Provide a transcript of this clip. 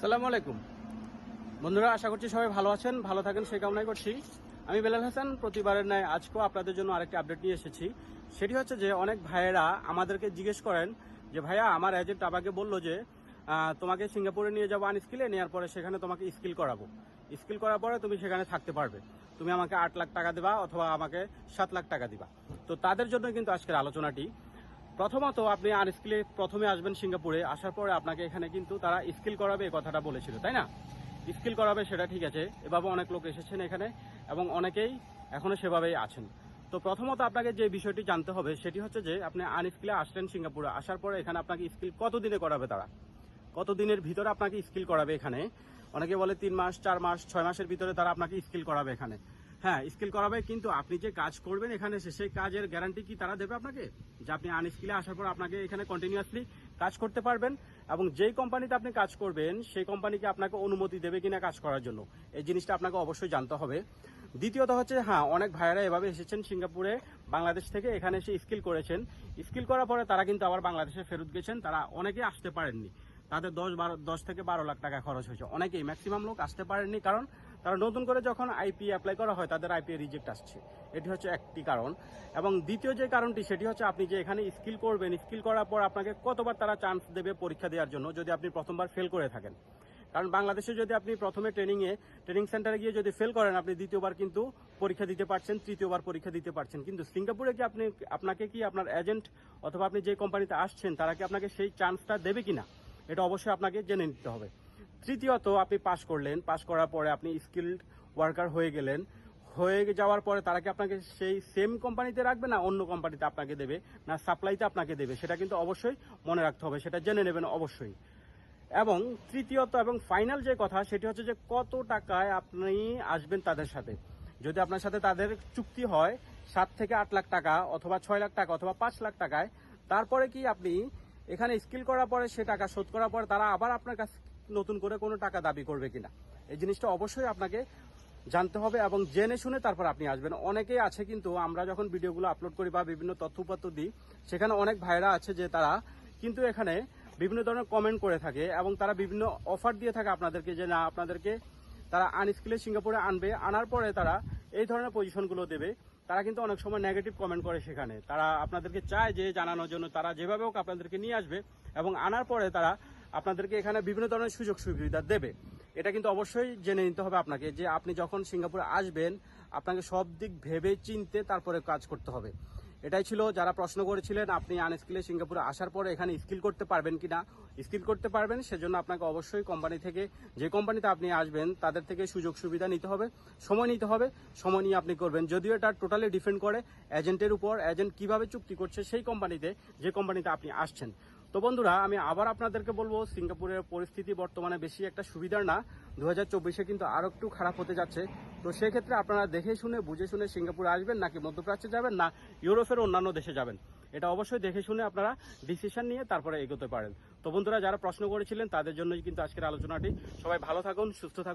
সালামু আলাইকুম। বন্ধুরা, আশা করছি সবাই ভালো আছেন, ভালো থাকেন, সেই কামনাই করছি। আমি বেলাল হাসান, প্রতিবারের ন্যায় আজকেও আপনাদের জন্য আরেকটি আপডেট নিয়ে এসেছি। সেটি হচ্ছে যে, অনেক ভাইয়েরা আমাদেরকে জিজ্ঞেস করেন যে, ভাইয়া, আমার এজেন্ট আমাকে বলল যে তোমাকে সিঙ্গাপুরে নিয়ে যাব আনস্কিলে নেওয়ার পরে সেখানে তোমাকে স্কিল করাবো। স্কিল করার পরে তুমি সেখানে থাকতে পারবে। তুমি আমাকে আট লাখ টাকা দিবা অথবা আমাকে সাত লাখ টাকা দিবা। তো তাদের জন্য কিন্তু আজকের আলোচনাটি প্রথমত আপনি আনস্কিলে প্রথমে আসবেন সিঙ্গাপুরে, আসার পরে আপনাকে এখানে কিন্তু তারা স্কিল করাবে এই কথাটা বলেছিল, তাই না? স্কিল করাবে সেটা ঠিক আছে, এভাবে অনেক লোক এসেছেন এখানে এবং অনেকেই এখনও সেভাবেই আছেন। তো প্রথমত আপনাকে যে বিষয়টি জানতে হবে সেটি হচ্ছে যে আপনি আনস্কিলে আসলেন সিঙ্গাপুরে, আসার পরে এখানে আপনাকে স্কিল কত দিনে করাবে তারা? কত দিনের ভিতরে আপনাকে স্কিল করাবে এখানে? অনেকে বলে তিন মাস, চার মাস, ছয় মাসের ভিতরে তারা আপনাকে স্কিল করাবে এখানে। হ্যাঁ স্কিল করাবে, কিন্তু আপনি যে কাজ করবেন এখানে এসে, সেই কাজের গ্যারান্টি কি তারা দেবে আপনাকে? যে আপনি আনস্কিলে আসার পর আপনাকে এখানে কন্টিনিউয়াসলি কাজ করতে পারবেন, এবং যেই কোম্পানিতে আপনি কাজ করবেন, সেই কোম্পানিকে আপনাকে অনুমতি দেবে কিনা কাজ করার জন্য। এই জিনিসটা আপনাকে অবশ্যই জানতে হবে। দ্বিতীয়ত হচ্ছে হ্যাঁ অনেক ভাইয়েরা এভাবে এসেছেন সিঙ্গাপুরে, বাংলাদেশ থেকে এখানে এসে স্কিল করেছেন। স্কিল করার পরে তারা কিন্তু আবার বাংলাদেশে ফেরত গেছেন, তারা অনেকে আসতে পারেননি। তাদের দশ বারো, দশ থেকে বারো লাখ টাকা খরচ হয়েছে। অনেকেই ম্যাক্সিমাম লোক আসতে পারেননি, কারণ তারা নতুন করে যখন আইপি অ্যাপ্লাই করা হয়, তাদের আইপি রিজেক্ট আসছে। এটি হচ্ছে একটি কারণ। এবং দ্বিতীয় যে কারণটি, সেটি হচ্ছে আপনি যে এখানে স্কিল করবেন স্কিল করার পর আপনাকে কতবার তারা চান্স দেবে পরীক্ষা দেওয়ার জন্য যদি আপনি প্রথমবার ফেল করে থাকেন। কারণ বাংলাদেশে যদি আপনি প্রথমে ট্রেনিংয়ে ট্রেনিং সেন্টারে গিয়ে যদি ফেল করেন, আপনি দ্বিতীয়বার কিন্তু পরীক্ষা দিতে পারছেন, তৃতীয়বার পরীক্ষা দিতে পারছেন। কিন্তু সিঙ্গাপুরে কি আপনি, আপনাকে কি আপনার এজেন্ট অথবা আপনি যে কোম্পানিতে আসছেন, তারা কি আপনাকে সেই চান্সটা দেবে কিনা? এটা অবশ্যই আপনাকে জেনে নিতে হবে। তৃতীয়ত আপনি পাস করলেন পাস করার পরে আপনি স্কিল্ড ওয়ার্কার হয়ে গেলেন। হয়ে যাওয়ার পরে তারা কি আপনাকে সেই সেম কোম্পানিতে রাখবে না অন্য কোম্পানিতে আপনাকে দেবে? না সাপ্লাইতে আপনাকে দেবে? সেটা কিন্তু অবশ্যই মনে রাখতে হবে, সেটা জেনে নেবেন অবশ্যই। এবং তৃতীয়ত এবং ফাইনাল যে কথা, সেটি হচ্ছে যে কত টাকায় আপনি আসবেন তাদের সাথে? যদি আপনার সাথে তাদের চুক্তি হয়, সাত থেকে আট লাখ টাকা অথবা ছয় লাখ টাকা অথবা পাঁচ লাখ টাকায়, তারপরে কি আপনি এখানে স্কিল করার পরে সে টাকা শোধ করার পরে তারা আবার আপনার কাছে নতুন করে কোনো টাকা দাবি করবে কিনা। এই জিনিসটা অবশ্যই আপনাকে জানতে হবে এবং জেনে শুনে তারপর আপনি আসবেন। অনেকেই আছে কিন্তু আমরা যখন ভিডিওগুলো আপলোড করি বা বিভিন্ন তথ্যপত্র দিই, সেখানে অনেক ভাইরা আছে যে তারা কিন্তু এখানে বিভিন্ন ধরনের কমেন্ট করে থাকে এবং তারা বিভিন্ন অফার দিয়ে থাকে আপনাদেরকে যে না, আপনাদেরকে তারা আনস্কিলে সিঙ্গাপুরে আনবে। আনার পরে তারা এই ধরনের পজিশনগুলো দেবে। তারা কিন্তু অনেক সময় নেগেটিভ কমেন্ট করে সেখানে। তারা আপনাদেরকে চায় যে জানানোর জন্য। তারা যেভাবে হোক আপনাদেরকে নিয়ে আসবে এবং আনার পরে তারা আপনাদেরকে এখানে বিভিন্ন ধরনের সুযোগ সুবিধা দেবে। এটা কিন্তু অবশ্যই জেনে নিতে হবে আপনাকে যে আপনি যখন সিঙ্গাপুরে আসবেন, আপনাকে সব দিক ভেবে চিনতে তারপরে কাজ করতে হবে। এটাই ছিল যারা প্রশ্ন করেছিলেন, আপনি আনস্কিলে সিঙ্গাপুরে আসার পরে এখানে স্কিল করতে পারবেন কি না স্কিল করতে পারবেন, সেজন্য আপনাকে অবশ্যই কোম্পানি থেকে, যে কোম্পানিতে আপনি আসবেন, তাদের থেকে সুযোগ সুবিধা নিতে হবে, সময় নিতে হবে, সময় নিয়ে আপনি করবেন। যদিও এটা টোটালি ডিপেন্ড করে এজেন্টের উপর এজেন্ট কীভাবে চুক্তি করছে সেই কোম্পানিতে যে কোম্পানিতে আপনি আসছেন। তো বন্ধুরা, আমি আবার আপনাদেরকে বলব, সিঙ্গাপুরের পরিস্থিতি বর্তমানে বেশি একটা সুবিধার না। দু হাজার চব্বিশে কিন্তু আরও একটু খারাপ হতে যাচ্ছে। তো সেক্ষেত্রে আপনারা দেখে শুনে, বুঝে শুনে সিঙ্গাপুরে আসবেন, নাকি মধ্যপ্রাচ্যে যাবেন, না ইউরোপের অন্যান্য দেশে যাবেন? এটা অবশ্যই দেখে শুনে আপনারা ডিসিশন নিয়ে তারপরে এগোতে পারেন। তো বন্ধুরা, যারা প্রশ্ন করেছিলেন, তাদের জন্যই কিন্তু আজকের আলোচনাটি। সবাই ভালো থাকুন, সুস্থ থাকুন।